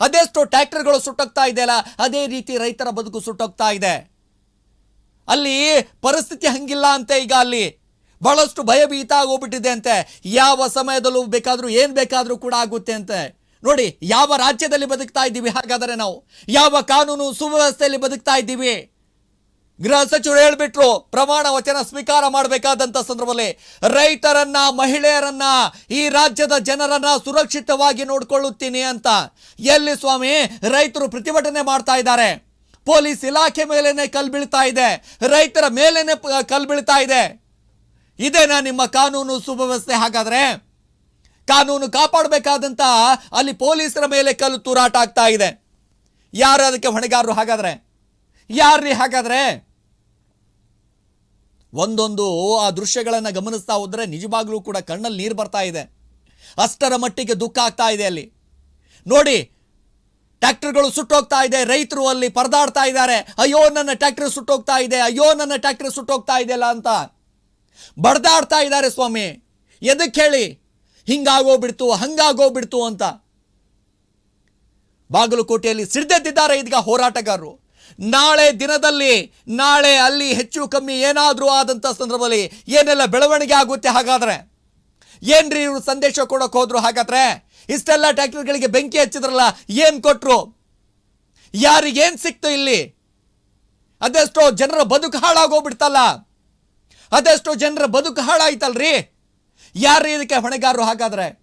ಅದೆಷ್ಟು ಟ್ರ್ಯಾಕ್ಟರ್ಗಳು ಸುಟ್ಟೋಗ್ತಾ ಇದೆಯಲ್ಲ ಅದೇ ರೀತಿ ರೈತರ ಬದುಕು ಸುಟ್ಟೋಗ್ತಾ ಇದೆ. ಅಲ್ಲಿ ಪರಿಸ್ಥಿತಿ ಹಂಗಿಲ್ಲ ಅಂತೆ ಈಗ ಅಲ್ಲಿ. ಬಹಳಷ್ಟು ಭಯಭೀತ ಆಗೋಗ್ಬಿಟ್ಟಿದೆ ಅಂತೆ. ಯಾವ ಸಮಯದಲ್ಲೂ ಬೇಕಾದರೂ, ಏನು ಬೇಕಾದರೂ ಕೂಡ ಆಗುತ್ತೆ ಅಂತೆ. ನೋಡಿ, ಯಾವ ರಾಜ್ಯದಲ್ಲಿ ಬದುಕ್ತಾ ಇದ್ದೀವಿ ಹಾಗಾದರೆ ನಾವು? ಯಾವ ಕಾನೂನು ಸುವ್ಯವಸ್ಥೆಯಲ್ಲಿ ಬದುಕ್ತಾ ಇದ್ದೀವಿ? ಗೃಹ ಸಚಿವರು ಹೇಳ್ಬಿಟ್ರು, ಪ್ರಮಾಣ ವಚನ ಸ್ವೀಕಾರ ಮಾಡಬೇಕಾದಂತ ಸಂದರ್ಭದಲ್ಲಿ ರೈತರನ್ನ, ಮಹಿಳೆಯರನ್ನ, ಈ ರಾಜ್ಯದ ಜನರನ್ನ ಸುರಕ್ಷಿತವಾಗಿ ನೋಡ್ಕೊಳ್ಳುತ್ತೀನಿ ಅಂತ ಎಲ್ಲಿ ಸ್ವಾಮಿ ರೈತರು ಪ್ರತಿಭಟನೆ ಮಾಡ್ತಾ ಇದ್ದಾರೆ? ಪೊಲೀಸ್ ಇಲಾಖೆ ಮೇಲೇನೆ ಕಲ್ ಬೀಳ್ತಾ ಇದೆ, ರೈತರ ಮೇಲೇನೆ ಕಲ್ ಬೀಳ್ತಾ ಇದೆ. ಇದೇನಾ ನಿಮ್ಮ ಕಾನೂನು ಸುವ್ಯವಸ್ಥೆ? ಹಾಗಾದ್ರೆ ಕಾನೂನು ಕಾಪಾಡಬೇಕಾದಂತ ಅಲ್ಲಿ ಪೊಲೀಸರ ಮೇಲೆ ಕಲ್ಲು ತೂರಾಟ ಆಗ್ತಾ ಇದೆ. ಯಾರು ಅದಕ್ಕೆ ಹೊಣೆಗಾರರು? ಹಾಗಾದ್ರೆ ಯಾರ್ರಿ? ಹಾಗಾದ್ರೆ ಒಂದೊಂದು ಆ ದೃಶ್ಯಗಳನ್ನು ಗಮನಿಸ್ತಾ ಹೋದರೆ ನಿಜವಾಗ್ಲೂ ಕೂಡ ಕಣ್ಣಲ್ಲಿ ನೀರು ಬರ್ತಾ ಇದೆ. ಅಷ್ಟರ ಮಟ್ಟಿಗೆ ದುಃಖ ಆಗ್ತಾ ಇದೆ ಅಲ್ಲಿ. ನೋಡಿ, ಟ್ಯಾಕ್ಟರ್ಗಳು ಸುಟ್ಟೋಗ್ತಾ ಇದೆ, ರೈತರು ಅಲ್ಲಿ ಪರದಾಡ್ತಾ ಇದ್ದಾರೆ. ಅಯ್ಯೋ, ನನ್ನ ಟ್ಯಾಕ್ಟರ್ ಸುಟ್ಟೋಗ್ತಾ ಇದೆ, ಅಯ್ಯೋ, ನನ್ನ ಟ್ಯಾಕ್ಟರ್ ಸುಟ್ಟೋಗ್ತಾ ಇದೆಯಲ್ಲ ಅಂತ. ಬಡ್ದಾಡ್ತಾ ಇದ್ದಾರೆ ಸ್ವಾಮಿ. ಎದಕ್ಕೆ ಹೇಳಿ? ಹಿಂಗಾಗೋಗ್ಬಿಡ್ತು ಹಂಗಾಗೋಗ್ಬಿಡ್ತು ಅಂತ. ಬಾಗಲಕೋಟೆಯಲ್ಲಿ ಸಿಡ್ದೆದ್ದಿದ್ದಾರೆ ಇದೀಗ ಹೋರಾಟಗಾರರು. ನಾಳೆ ದಿನದಲ್ಲಿ, ನಾಳೆ ಅಲ್ಲಿ ಹೆಚ್ಚು ಕಮ್ಮಿ ಏನಾದರೂ ಆದಂಥ ಸಂದರ್ಭದಲ್ಲಿ ಏನೆಲ್ಲ ಬೆಳವಣಿಗೆ ಆಗುತ್ತೆ ಹಾಗಾದರೆ? ಏನ್ರಿ ಇವರು ಸಂದೇಶ ಕೊಡೋಕೆ ಹೋದ್ರು ಹಾಗಾದ್ರೆ? ಇಷ್ಟೆಲ್ಲ ಟ್ಯಾಕ್ಟರ್ಗಳಿಗೆ ಬೆಂಕಿ ಹಚ್ಚಿದ್ರಲ್ಲ, ಏನು ಕೊಟ್ಟರು ಯಾರಿಗೇನು ಸಿಕ್ತು ಇಲ್ಲಿ? ಅದೆಷ್ಟೋ ಜನರ ಬದುಕು ಹಾಳಾಗೋಗ್ಬಿಡ್ತಲ್ಲ? ಅದೆಷ್ಟೋ ಜನರ ಬದುಕು ಹಾಳಾಯ್ತಲ್ರಿ? ಯಾರು ಇದಕ್ಕೆ ಹೊಣೆಗಾರರು ಹಾಗಾದ್ರೆ?